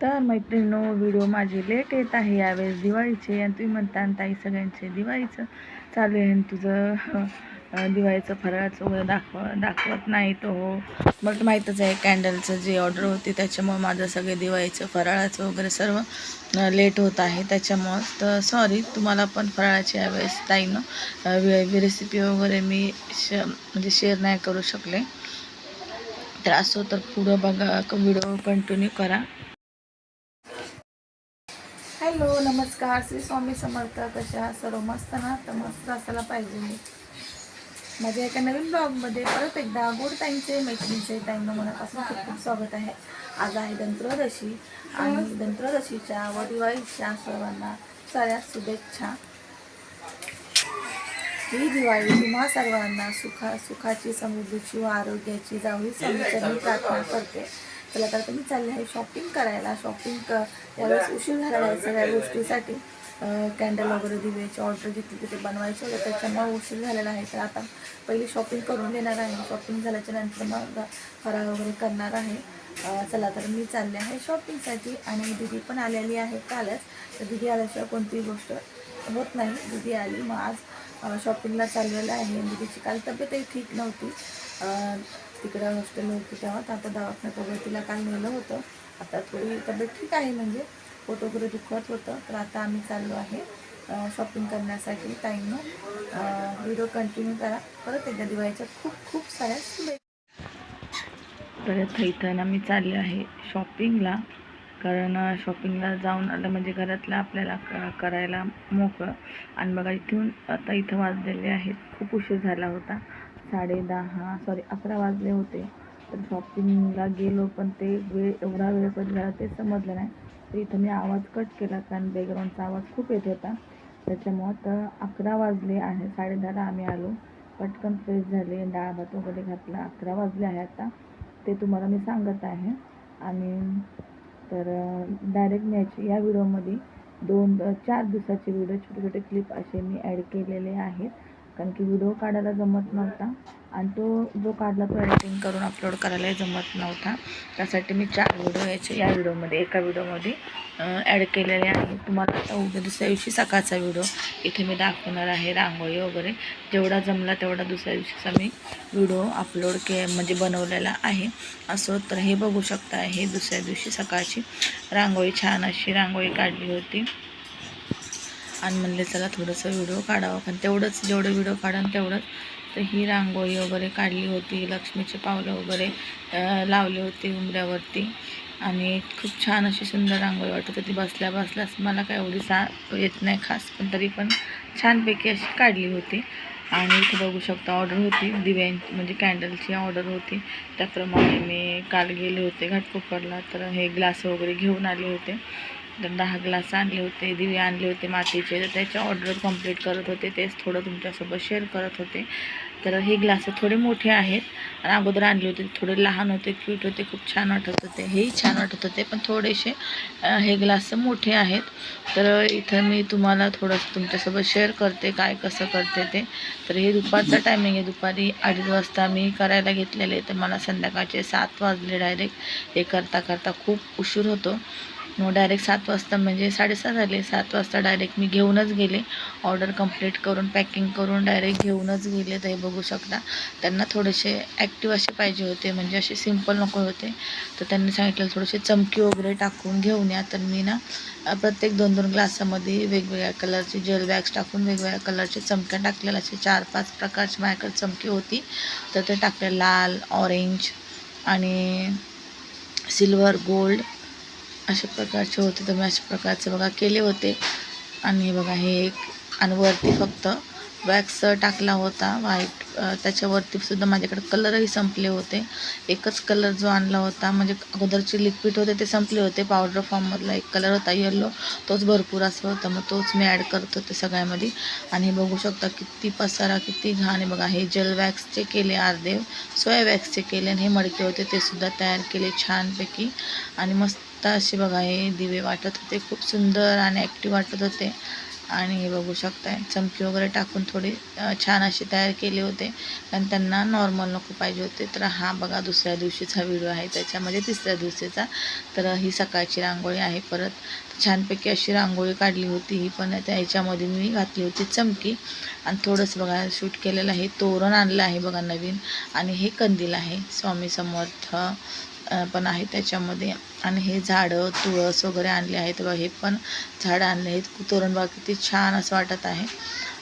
तर मैत्रिणीनो व्हिडिओ माझे लेट येत आहे. यावेळेस दिवाळीचे आणि तुम्ही म्हणता आणि ताई सगळ्यांचे दिवाळीचं चालू आहे आणि तुझं दिवाळीचं फराळाचं वगैरे दाखव दाखवत नाही तो. हो मला तर माहीतच आहे कॅन्डलचं जे ऑर्डर होती त्याच्यामुळे माझं सगळे दिवाळीचं फराळाचं वगैरे सर्व लेट होत आहे. त्याच्यामुळं तर सॉरी तुम्हाला पण फराळाची यावेळेस ताईनं रेसिपी वगैरे मी श म्हणजे शेअर नाही करू शकले. तर असो तर पुढं बघा व्हिडिओ कंटिन्यू करा. हॅलो नमस्कार. श्री स्वामी समर्थ कशा सर्व मस्त ना? तर मस्त असायला पाहिजे. मी माझ्या एका नवीन ब्लॉगमध्ये परत एकदा गोड ताईंचे मैत्रिणीचे ताईंना मनापासून खूप खूप स्वागत आहे. आज आहे धनत्रयोदशी आणि धनत्रयोदशीच्या व दिवाळीच्या सर्वांना साऱ्या शुभेच्छा. ही दिवाळी तुम्हा सर्वांना सुखा सुखाची समृद्धीची व आरोग्याची जावळी समृद्धी प्रार्थना करते. चला तर मी चालले आहे शॉपिंग करायला. शॉपिंग क उशीर झालेला आहे सगळ्या गोष्टीसाठी. कॅन्डल वगैरे दिव्याची ऑर्डर घेतली तिथे बनवायचे होते. त्याच्यामुळे उशीर झालेला आहे. तर आता पहिली शॉपिंग करून देणार आहे. शॉपिंग झाल्याच्यानंतर मग फराळ वगैरे करणार आहे. चला तर मी चालले आहे शॉपिंगसाठी आणि दिदी पण आलेली आहे कालच. तर दिदी आल्याशिवाय कोणतीही गोष्ट होत नाही. दिदी आली मग आज शॉपिंगला चाललेलं आहे. दिदीची काल तब्येतही ठीक नव्हती. तिकडं हॉस्टेल होती तेव्हा आता दवाखान्यात वगैरे तिला काल नेलं होतं. आता थोडी तब्येत ठीक आहे म्हणजे. पोट वगैरे दुखत होतं. तर आता आम्ही चाललो आहे शॉपिंग करण्यासाठी टाईमनं व्हिडिओ कंटिन्यू करा. परत एकदा दिवाळीच्या खूप खूप साऱ्या शुभेच्छा. परत इथं ना मी चालले आहे शॉपिंगला कारण शॉपिंगला जाऊन आलं म्हणजे घरातलं आपल्याला क करायला मोकळं. आणि बघा इथून आता इथं वाजलेले आहेत. खूप उशीर झाला होता. साडे दहा सॉरी अकरा वाजले होते. तर शॉपिंगला गेलो पण ते वेळ एवढा वेळ कधी झाला ते समजलं नाही. तर इथं मी आवाज कट केला कारण बॅकग्राऊंडचा आवाज खूप येत होता. त्याच्यामुळं तर अकरा वाजले आहे साडेदहाला आम्ही आलो. पटकन फ्रेश झाले डाळ भात वगैरे घातला अकरा वाजले आहे आता. ते तुम्हाला मी सांगत आहे. आणि तर डायरेक्ट मी याची या व्हिडिओमध्ये दोन चार दिवसाचे व्हिडिओ छोटे छोटे क्लिप असे मी ॲड केलेले आहेत. कारण की व्हिडिओ काढायला जमत नव्हता. आणि तो जो काढला तो एडिटिंग करून अपलोड करायला जमत नव्हता. त्यासाठी मी चार व्हिडिओ याचे या व्हिडिओमध्ये एका व्हिडिओमध्ये ॲड केलेले आहे. तुम्हाला आता उद्या दुसऱ्या दिवशी सकाळचा व्हिडिओ इथे मी दाखवणार आहे रांगोळी वगैरे. जेवढा जमला तेवढा दुसऱ्या दिवशीचा मी व्हिडिओ अपलोड के म्हणजे बनवलेला आहे. असो तर हे बघू शकता हे दुसऱ्या दिवशी सकाळची रांगोळी छान अशी रांगोळी काढली होती. आणि म्हणले चला थोडंसं व्हिडिओ काढावं. पण तेवढंच जेवढं व्हिडिओ काढन तेवढंच. तर ही रांगोळी वगैरे काढली होती लक्ष्मीचे पावलं वगैरे लावली होती उंबऱ्यावरती. आणि खूप छान अशी सुंदर रांगोळी वाटत होती. बसल्या बसल्यास मला काय एवढी सा येत नाही खास पण तरी पण छानपैकी अशी काढली होती. आणि इथे बघू शकता ऑर्डर होती दिव्यांची म्हणजे कॅन्डलची ऑर्डर होती. त्याप्रमाणे मी काल गेले होते घाटकोपरला तर हे ग्लास वगैरे घेऊन आले होते. तर दहा ग्लास आणले होते दिवे आणले होते मातीचे. तर त्याच्या ऑर्डर कंप्लीट करत होते तेच थोडं तुमच्यासोबत शेअर करत होते. तर हे ग्लास थोडे मोठे आहेत. आणि अगोदर आणले होते थोडे लहान होते क्यूट होते खूप छान वाटत होते. हेही छान वाटत होते पण थोडेसे हे ग्लास मोठे आहेत. तर इथं मी तुम्हाला थोडंसं तुमच्यासोबत शेअर करते काय कसं करते ते. तर हे दुपारचा टायमिंग आहे. दुपारी अडीच वाजता मी करायला घेतलेले तर मला संध्याकाळचे सात वाजले डायरेक्ट हे करता करता खूप उशीर होतो. मग डायरेक्ट सात वाजता म्हणजे साडेसात झाले. सात वाजता डायरेक्ट मी घेऊनच गेले. ऑर्डर कंप्लीट करून पॅकिंग करून डायरेक्ट घेऊनच गेले. तर हे बघू शकता. त्यांना थोडेसे ॲक्टिव्ह असे पाहिजे होते. म्हणजे असे सिंपल नको होते. तर त्यांनी सांगितलं थोडेसे चमकी वगैरे टाकून घेऊन या. तर मी ना प्रत्येक दोन दोन ग्लासामध्ये वेगवेगळ्या कलरचे जेल बॅग्स टाकून वेगवेगळ्या कलरचे चमक्या टाकलेल्या असे चार पाच प्रकारची माझ्याकडे चमकी होती. तर ते टाकले लाल ऑरेंज आणि सिल्वर गोल्ड अशा प्रकारचे होते. तर मी अशा प्रकारचे बघा केले होते. आणि बघा हे एक आणि वरती फक्त वॅक्स टाकला होता. व्हाईट त्याच्यावरती सुद्धा माझ्याकडे कलरही संपले होते. एकच कलर जो आणला होता म्हणजे अगोदरचे लिक्विड होते ते संपले होते. पावडर फॉर्ममधला एक कलर होता येल्लो तोच भरपूर असं होता. मग तोच मी ॲड करत होते सगळ्यामध्ये. आणि बघू शकता किती पसारा किती घाण आहे बघा. हे जेल वॅक्सचे केले अर्धे सोया वॅक्सचे केले आणि हे मडके होते. ते सुद्धा तयार केले छानपैकी. आणि मस्त आत्ता असे बघा हे दिवे वाटत होते खूप सुंदर आणि ॲक्टिव्ह वाटत होते. आणि हे बघू शकताय चमकी वगैरे टाकून थोडी छान अशी तयार केले होते. कारण त्यांना नॉर्मल नको पाहिजे होते. तर हा बघा दुसऱ्या दिवशीचा व्हिडिओ आहे. त्याच्यामध्ये तिसऱ्या दिवशीचा. तर ही सकाळची रांगोळी आहे परत. छानपैकी अशी रांगोळी काढली होती ही पण त्याच्यामध्ये मी घातली होती चमकी. आणि थोडंसं बघा शूट केलेलं आहे. तोरण आणलं आहे बघा नवीन. आणि हे कंदील आहे. स्वामी समर्थ पण आहे त्याच्यामध्ये. आणि हे झाडं तुळस वगैरे आणले आहेत बघा हे पण झाडं आणले आहेत. तोरण बघा किती छान असं वाटत आहे.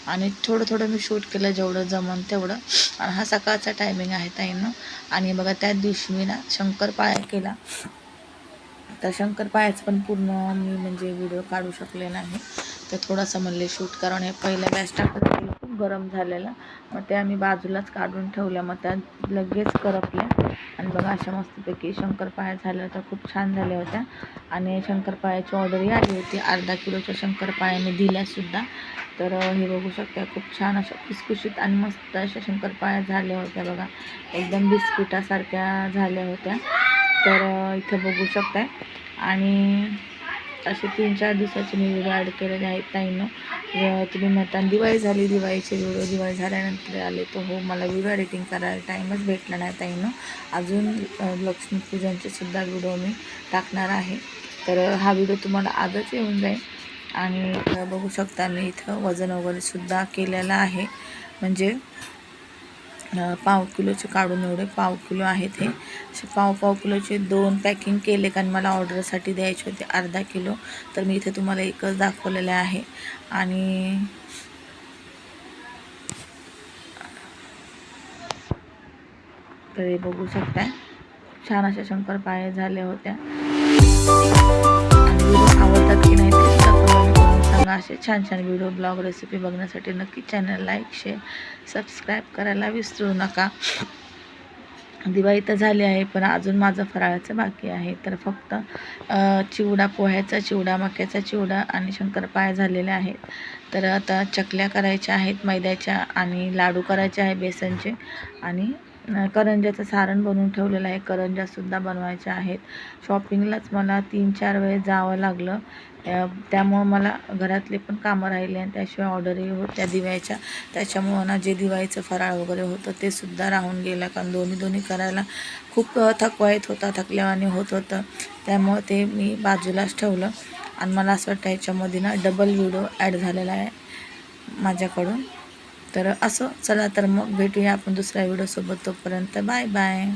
आणि थोडं थोडं मी शूट केलं जेवढं जमन तेवढं. आणि हा सकाळचा टायमिंग आहे ताईनं. आणि बघा त्याच दिवशी मी ना शंकरपाळ्या केला. तर शंकरपाळ्याचं पण पूर्ण मी म्हणजे व्हिडिओ काढू शकले नाही. तर थोडासा म्हणले शूट कारण हे पहिल्या बॅच टाकत खूप गरम झालेलं. मग ते आम्ही बाजूलाच काढून ठेवल्या. मग त्या लगेच करपल्या. आणि बघा अशा मस्तपैकी शंकरपाळ्या झाल्या होत्या खूप छान झाल्या होत्या. आणि शंकरपाळ्याची ऑर्डरही आली होती. अर्धा किलोच्या शंकरपाळ्या मी दिल्यासुद्धा तर हे बघू शकता खूप छान अशा खुसखुशीत आणि मस्त अशा शंकरपाळ्या झाल्या होत्या बघा. एकदम बिस्किटासारख्या झाल्या होत्या. तर इथं बघू शकताय. आणि असे तीन चार दिवसाचे मी व्हिडिओ ॲड केलेले आहेत ताईनं. तुम्ही म्हणता दिवाळी झाली दिवाळीचे व्हिडिओ दिवाळी झाल्यानंतर आले तर हो मला व्हिडिओ एडिटिंग करायला टाईमच भेटला नाही ताईनं. अजून लक्ष्मीपूजनचे सुद्धा व्हिडिओ मी टाकणार आहे. तर हा व्हिडिओ तुम्हाला आजच येऊन जाईल. आणि बघू शकता मी इथं वजन वगैरे सुद्धा केलेलं आहे. म्हणजे पाव किलोचे काढून एवढे पाव किलो आहेत हे. असे पाव पाव किलोचे दोन पॅकिंग केले कारण मला ऑर्डरसाठी द्यायचे होते अर्धा किलो. तर मी इथे तुम्हाला एकच दाखवलेले आहे. आणि तर हे बघू शकताय. छान अशा शंकरपाळ्या झाल्या होत्या. असे छान छान व्हिडिओ ब्लॉग रेसिपी बघण्यासाठी नक्की चॅनल लाईक शेअर सबस्क्राईब करायला विसरू नका. दिवाळी तर झाली आहे पण अजून माझं फराळाचं बाकी आहे. तर फक्त चिवडा पोह्याचा चिवडा मक्याचा चिवडा आणि शंकरपाळ्या झालेल्या आहेत. तर आता चकल्या करायच्या आहेत मैद्याच्या आणि लाडू करायचे आहे बेसनचे आणि करंज्याचं सारण बनवून ठेवलेलं आहे. करंज्यासुद्धा बनवायच्या आहेत. शॉपिंगलाच मला तीन चार वेळेस जावं लागलं. त्यामुळं मला घरातले पण कामं राहिले आणि त्याशिवाय ऑर्डरही होत्या दिवाळीच्या त्याच्यामुळं ना जे दिवाळीचं फराळ वगैरे होतं ते सुद्धा राहून गेलं. कारण दोन्ही दोन्ही करायला खूप थकवा येत होता थकल्यावाने होत होतं. त्यामुळं ते मी बाजूलाच ठेवलं. आणि मला असं वाटतं ह्याच्यामध्ये ना डबल व्हिडिओ ॲड झालेला आहे माझ्याकडून. तर असं चला तर मग भेटूया आपण दुसऱ्या व्हिडिओसोबत तोपर्यंत. Bye bye.